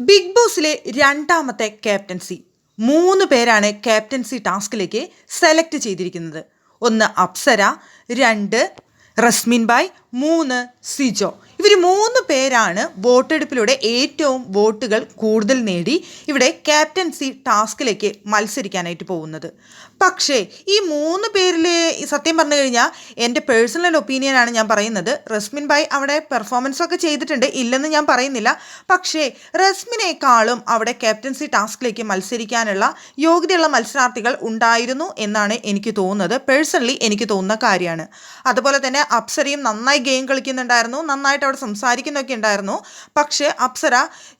Big ബോസിലെ രണ്ടാമത്തെ captaincy. മൂന്ന് പേരാണ് ക്യാപ്റ്റൻസി ടാസ്കിലേക്ക് സെലക്ട് ചെയ്തിരിക്കുന്നത്. ഒന്ന് അപ്സര രണ്ട് റസ്മിൻ ബായ് മൂന്ന് സിജോ. ഇവർ മൂന്ന് പേരാണ് വോട്ടെടുപ്പിലൂടെ ഏറ്റവും വോട്ടുകൾ കൂടുതൽ നേടി ഇവിടെ ക്യാപ്റ്റൻസി ടാസ്കിലേക്ക് മത്സരിക്കാനായിട്ട് പോകുന്നത്. പക്ഷേ ഈ മൂന്ന് പേരിൽ സത്യം പറഞ്ഞു കഴിഞ്ഞാൽ എന്റെ പേഴ്സണൽ ഒപ്പീനിയനാണ് ഞാൻ പറയുന്നത്. റസ്മിൻ ബായ് അവിടെ പെർഫോമൻസ് ഒക്കെ ചെയ്തിട്ടുണ്ട്. ഇല്ലെന്ന് ഞാൻ പറയുന്നില്ല. പക്ഷേ റസ്മിനേക്കാളും അവിടെ ക്യാപ്റ്റൻസി ടാസ്കിലേക്ക് മത്സരിക്കാനുള്ള യോഗ്യതയുള്ള മത്സരാർത്ഥികൾ ഉണ്ടായിരുന്നു എന്നാണ് എനിക്ക് തോന്നുന്നത്. പേഴ്സണലി എനിക്ക് തോന്നുന്ന കാര്യമാണ്. അതുപോലെ തന്നെ അപ്സരയും നന്നായി ഗെയിം കളിക്കുന്നുണ്ടായിരുന്നു. നന്നായിട്ട് സംസാരിക്കുന്നൊക്കെ ഉണ്ടായിരുന്നു. പക്ഷേ അപ്സര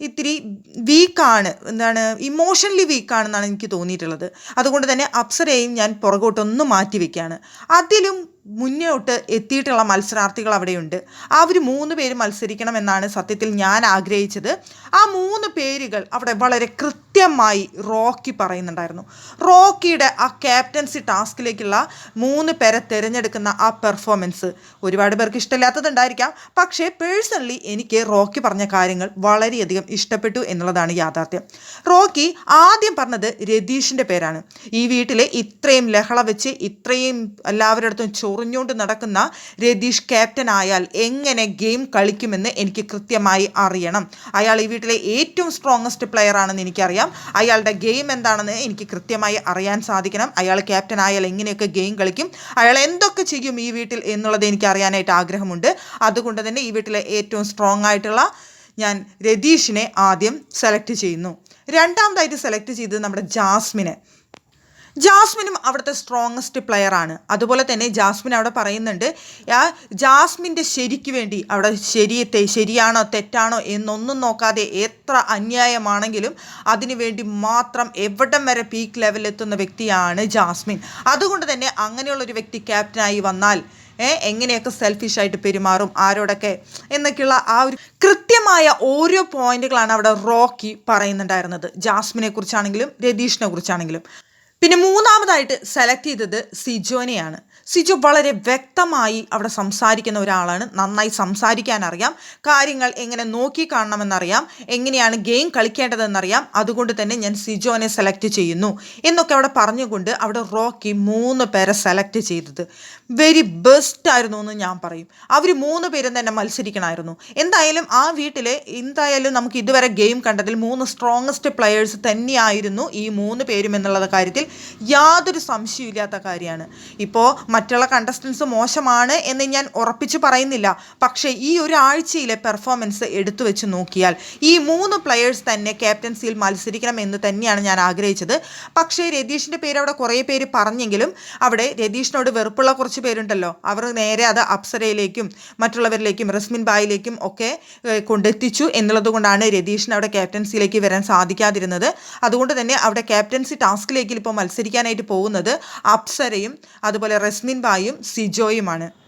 ഇത്തിരി വീക്കാണ്. എന്താണ് ഇമോഷണലി വീക്കാണെന്നാണ് എനിക്ക് തോന്നിയിട്ടുള്ളത്. അതുകൊണ്ട് തന്നെ അപ്സരയും ഞാൻ പുറകോട്ടൊന്ന് മാറ്റി വയ്ക്കുകയാണ് അതിലും മുന്നോട്ട് എത്തിയിട്ടുള്ള മത്സരാർത്ഥികൾ അവിടെയുണ്ട്. അവർ മൂന്ന് പേര് മത്സരിക്കണമെന്നാണ് സത്യത്തിൽ ഞാൻ ആഗ്രഹിച്ചത്. ആ മൂന്ന് പേരുകൾ അവിടെ വളരെ കൃത്യമായി റോക്കി പറയുന്നുണ്ടായിരുന്നു. റോക്കിയുടെ ആ ക്യാപ്റ്റൻസി ടാസ്കിലേക്കുള്ള മൂന്ന് പേരെ തിരഞ്ഞെടുക്കുന്ന ആ പെർഫോമൻസ് ഒരുപാട് പേർക്ക് ഇഷ്ടമില്ലാത്തതുണ്ടായിരിക്കാം. പക്ഷേ പേഴ്സണലി എനിക്ക് റോക്കി പറഞ്ഞ കാര്യങ്ങൾ വളരെയധികം ഇഷ്ടപ്പെട്ടു എന്നുള്ളതാണ് യാഥാർത്ഥ്യം. റോക്കി ആദ്യം പറഞ്ഞത് രതീഷിന്റെ പേരാണ്. ഈ വീട്ടിലെ ഇത്രയും ലഹള വെച്ച് ഇത്രയും എല്ലാവരുടെ അടുത്തും ചൊറിഞ്ഞുകൊണ്ട് നടക്കുന്ന രതീഷ് ക്യാപ്റ്റൻ ആയാൽ എങ്ങനെ ഗെയിം കളിക്കുമെന്ന് എനിക്ക് കൃത്യമായി അറിയണം. അയാൾ ഈ വീട്ടിലെ ഏറ്റവും സ്ട്രോങ്ങസ്റ്റ് പ്ലെയർ ആണെന്ന് എനിക്കറിയാം. അയാളുടെ ഗെയിം എന്താണെന്ന് എനിക്ക് കൃത്യമായി അറിയാൻ സാധിക്കണം. അയാൾ ക്യാപ്റ്റൻ ആയാൽ എങ്ങനെയൊക്കെ ഗെയിം കളിക്കും അയാൾ എന്തൊക്കെ ചെയ്യും ഈ വീട്ടിൽ എന്നുള്ളത് എനിക്ക് അറിയാനായിട്ട് ആഗ്രഹമുണ്ട്. അതുകൊണ്ട് തന്നെ ഈ വീട്ടിലെ ഏറ്റവും സ്ട്രോങ് ആയിട്ടുള്ള ഞാൻ രതീഷിനെ ആദ്യം സെലക്ട് ചെയ്യുന്നു. രണ്ടാമതായിട്ട് സെലക്ട് ചെയ്തത് നമ്മുടെ ജാസ്മിനെ. ജാസ്മിനും അവിടുത്തെ സ്ട്രോങ്ങസ്റ്റ് പ്ലെയർ ആണ്. അതുപോലെ തന്നെ ജാസ്മിൻ അവിടെ പറയുന്നുണ്ട് ആ ജാസ്മിന്റെ ശരിക്ക് വേണ്ടി അവിടെ ശരിയത്തെ ശരിയാണോ തെറ്റാണോ എന്നൊന്നും നോക്കാതെ എത്ര അന്യായമാണെങ്കിലും അതിനു വേണ്ടി മാത്രം എവിടം വരെ പീക്ക് ലെവലിലെത്തുന്ന വ്യക്തിയാണ് ജാസ്മിൻ. അതുകൊണ്ട് തന്നെ അങ്ങനെയുള്ളൊരു വ്യക്തി ക്യാപ്റ്റനായി വന്നാൽ എങ്ങനെയൊക്കെ സെൽഫിഷായിട്ട് പെരുമാറും ആരോടൊക്കെ എന്നൊക്കെയുള്ള ആ ഒരു കൃത്യമായ ഓരോ പോയിന്റുകളാണ് അവിടെ റോക്കി പറയുന്നുണ്ടായിരുന്നത്. ജാസ്മിനെ കുറിച്ചാണെങ്കിലും രതീഷിനെ കുറിച്ചാണെങ്കിലും പിന്നെ മൂന്നാമതായിട്ട് സെലക്ട് ചെയ്തത് സിജോനെയാണ്. സിജോ വളരെ വ്യക്തമായി അവിടെ സംസാരിക്കുന്ന ഒരാളാണ്. നന്നായി സംസാരിക്കാൻ അറിയാം കാര്യങ്ങൾ എങ്ങനെ നോക്കി കാണണമെന്നറിയാം. എങ്ങനെയാണ് ഗെയിം കളിക്കേണ്ടതെന്നറിയാം. അതുകൊണ്ട് തന്നെ ഞാൻ സിജോനെ സെലക്ട് ചെയ്യുന്നു. എന്നൊക്കെ അവിടെ പറഞ്ഞുകൊണ്ട് അവിടെ റോക്കി മൂന്ന് പേരെ സെലക്ട് ചെയ്തത്. വെരി ബെസ്റ്റ് ആയിരുന്നു എന്ന് ഞാൻ പറയും. അവർ മൂന്ന് പേരും തന്നെ മത്സരിക്കണമായിരുന്നു. എന്തായാലും ആ വീട്ടിലെ എന്തായാലും നമുക്ക് ഇതുവരെ ഗെയിം കണ്ടതിൽ മൂന്ന് സ്ട്രോങ്ങസ്റ്റ് പ്ലെയേഴ്സ് തന്നെയായിരുന്നു ഈ മൂന്ന് പേരും എന്നുള്ള കാര്യത്തിൽ യാതൊരു സംശയമില്ലാത്ത കാര്യമാണ്. ഇപ്പോൾ മറ്റുള്ള കണ്ടസ്റ്റൻസ് മോശമാണ് എന്ന് ഞാൻ ഉറപ്പിച്ചു പറയുന്നില്ല. പക്ഷേ ഈ ഒരാഴ്ചയിലെ പെർഫോമൻസ് എടുത്തു വെച്ച് നോക്കിയാൽ ഈ മൂന്ന് പ്ലെയേഴ്സ് തന്നെ ക്യാപ്റ്റൻസിയിൽ മത്സരിക്കണം എന്ന് തന്നെയാണ് ഞാൻ ആഗ്രഹിച്ചത്. പക്ഷേ രതീഷിന്റെ പേര് അവിടെ കുറേ പേര് പറഞ്ഞെങ്കിലും അവിടെ രതീഷിനോട് വെറുപ്പുള്ള കുറച്ച് പേരുണ്ടല്ലോ. അവർ നേരെ അത് അപ്സരയിലേക്കും മറ്റുള്ളവരിലേക്കും റസ്മിൻ ബായിലേക്കും ഒക്കെ കൊണ്ടെത്തിച്ചു എന്നുള്ളത് കൊണ്ടാണ് രതീഷിന് അവിടെ ക്യാപ്റ്റൻസിയിലേക്ക് വരാൻ സാധിക്കാതിരുന്നത്. അതുകൊണ്ട് തന്നെ അവിടെ ക്യാപ്റ്റൻസി ടാസ്കിലേക്ക് ഇപ്പോൾ മത്സരിക്കാനായിട്ട് പോകുന്നത് അപ്സരയും അതുപോലെ റസ്മിൻ ബായും സിജോയുമാണ്.